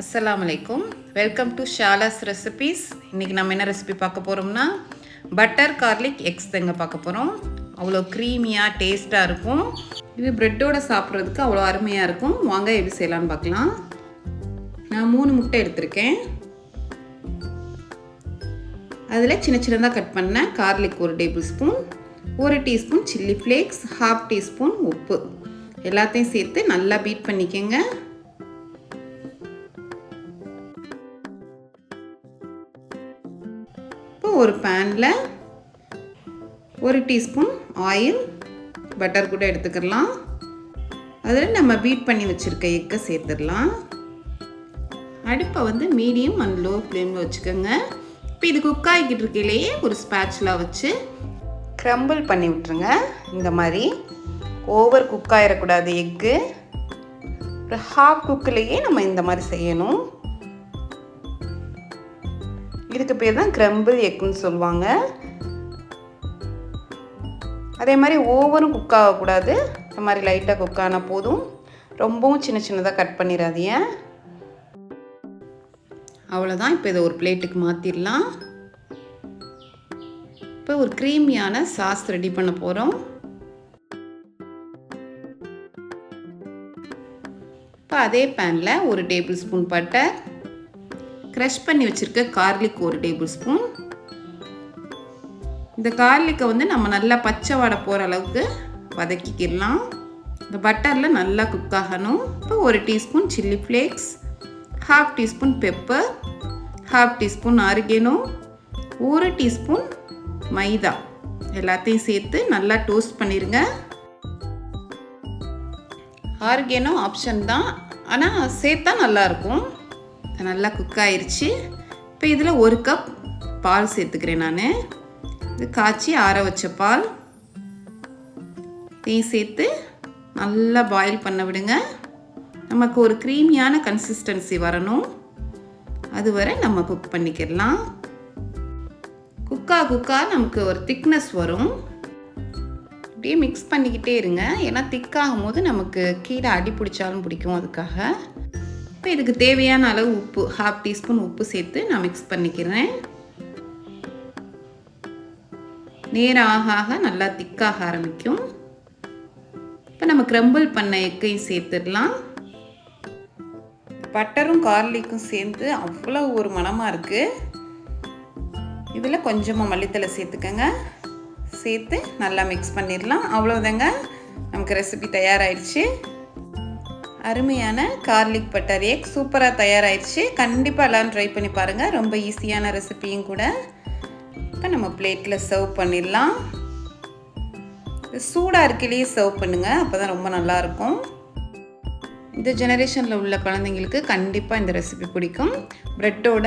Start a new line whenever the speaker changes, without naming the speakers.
அஸ்லாம் அலைக்கும் welcome to ஷாலாஸ் recipes இன்றைக்கி நம்ம என்ன ரெசிபி பார்க்க போகிறோம்னா பட்டர் கார்லிக் எக்ஸ் தேங்க பார்க்க போகிறோம் அவ்வளோ க்ரீமியாக டேஸ்ட்டாக இருக்கும். இது ப்ரெட்டோட சாப்பிட்றதுக்கு அவ்வளோ அருமையாக இருக்கும். வாங்க எப்படி செய்யலான்னு பார்க்கலாம். நான் மூணு முட்டை எடுத்திருக்கேன். அதில் சின்ன சின்னதாக கட் பண்ணேன் கார்லிக் ஒரு டேபிள் ஸ்பூன் ஒரு teaspoon chilli flakes half teaspoon உப்பு. எல்லாத்தையும் சேர்த்து நல்லா பீட் பண்ணிக்கோங்க. ஒரு பேனில் ஒரு டீஸ்பூன் ஆயில் பட்டர் கூட எடுத்துக்கலாம். அதில் நம்ம பீட் பண்ணி வச்சுருக்க எக்கை சேர்த்துடலாம். அடுப்பை வந்து மீடியம் அண்ட் லோ ஃப்ளேமில் வச்சுக்கோங்க. இப்போ இது குக் ஆகிக்கிட்டு இருக்கையிலேயே ஒரு ஸ்பேட்ச்லாம் வச்சு க்ரம்பிள் பண்ணி விட்டுருங்க. இந்த மாதிரி ஓவர் குக் ஆகிடக்கூடாது எக்கு. ஒரு ஹாஃப் குக்கிலேயே நம்ம இந்த மாதிரி செய்யணும். இதுக்கு பேர் தான் கிரம்பிள் எக்குன்னு சொல்லுவாங்க. அதே மாதிரி ஓவரும் குக் ஆகக்கூடாது. இந்த மாதிரி லைட்டாக குக் ஆனால் போதும். ரொம்பவும் சின்ன சின்னதாக கட் பண்ணிடாதீங்க அவ்வளோதான் இப்போ இதை ஒரு பிளேட்டுக்கு மாற்றிடலாம் இப்போ ஒரு க்ரீமியான சாஸ் ரெடி பண்ண போகிறோம் இப்போ அதே பேனில் ஒரு டேபிள் ஸ்பூன் பட்டை க்ரஷ் பண்ணி வச்சுருக்க கார்லிக் ஒரு டேபிள் ஸ்பூன் இந்த கார்லிக்கை வந்து நம்ம நல்லா பச்சை வடை போகிற அளவுக்கு வதக்கிக்கிடலாம் இந்த பட்டரில் நல்லா குக் ஆகணும். இப்போ ஒரு teaspoon chilli flakes half teaspoon pepper half teaspoon oregano ஒரு டீஸ்பூன் மைதா. எல்லாத்தையும் சேர்த்து நல்லா டோஸ்ட் பண்ணிடுங்க ஆர்கேனோ ஆப்ஷன் தான். ஆனால் சேர்த்தா நல்லாயிருக்கும் நல்லா குக் ஆயிடுச்சு இப்போ இதில் ஒரு கப் பால் சேர்த்துக்கிறேன் நான். இது காய்ச்சி ஆற வச்ச பால். தீ சேர்த்து நல்லா பாயில் பண்ண விடுங்க. நமக்கு ஒரு க்ரீமியான கன்சிஸ்டன்சி வரணும். அதுவரை நம்ம குக் பண்ணிக்கிடலாம். குக்கா குக்கா நமக்கு ஒரு திக்னஸ் வரும். அப்படியே மிக்ஸ் பண்ணிக்கிட்டே இருங்க. ஏன்னா திக்காகும் போது நமக்கு கீழே அடி பிடிச்சாலும் பிடிக்கும் அதுக்காக. இப்போ இதுக்கு தேவையான அளவு உப்பு ஹாஃப் டீஸ்பூன் உப்பு சேர்த்து நான் மிக்ஸ் பண்ணிக்கிறேன். நேரம் ஆக ஆக நல்லா திக்காக ஆரம்பிக்கும். இப்போ நம்ம க்ரம்பிள் பண்ண எக்கையும் சேர்த்துடலாம். பட்டரும் கார்லிக்கும் சேர்ந்து அவ்வளோ ஒரு மனமாக இருக்குது இதில் கொஞ்சமாக மல்லித்தலை சேர்த்துக்கங்க. சேர்த்து நல்லா மிக்ஸ் பண்ணிடலாம். அவ்வளோதாங்க நமக்கு ரெசிபி தயாராகிடுச்சு அருமையான கார்லிக் பட்டர் எக் சூப்பராக தயாராகிடுச்சு கண்டிப்பாக எல்லோரும் ட்ரை பண்ணி பாருங்கள் ரொம்ப ஈஸியான ரெசிபியும் கூட. இப்போ நம்ம பிளேட்டில் சர்வ் பண்ணிடலாம். சூடாக இருக்கையிலேயே சர்வ் பண்ணுங்கள் அப்போ தான் ரொம்ப நல்லாயிருக்கும். இந்த ஜெனரேஷனில் உள்ள குழந்தைங்களுக்கு கண்டிப்பாக இந்த ரெசிபி பிடிக்கும். ப்ரெட்டோட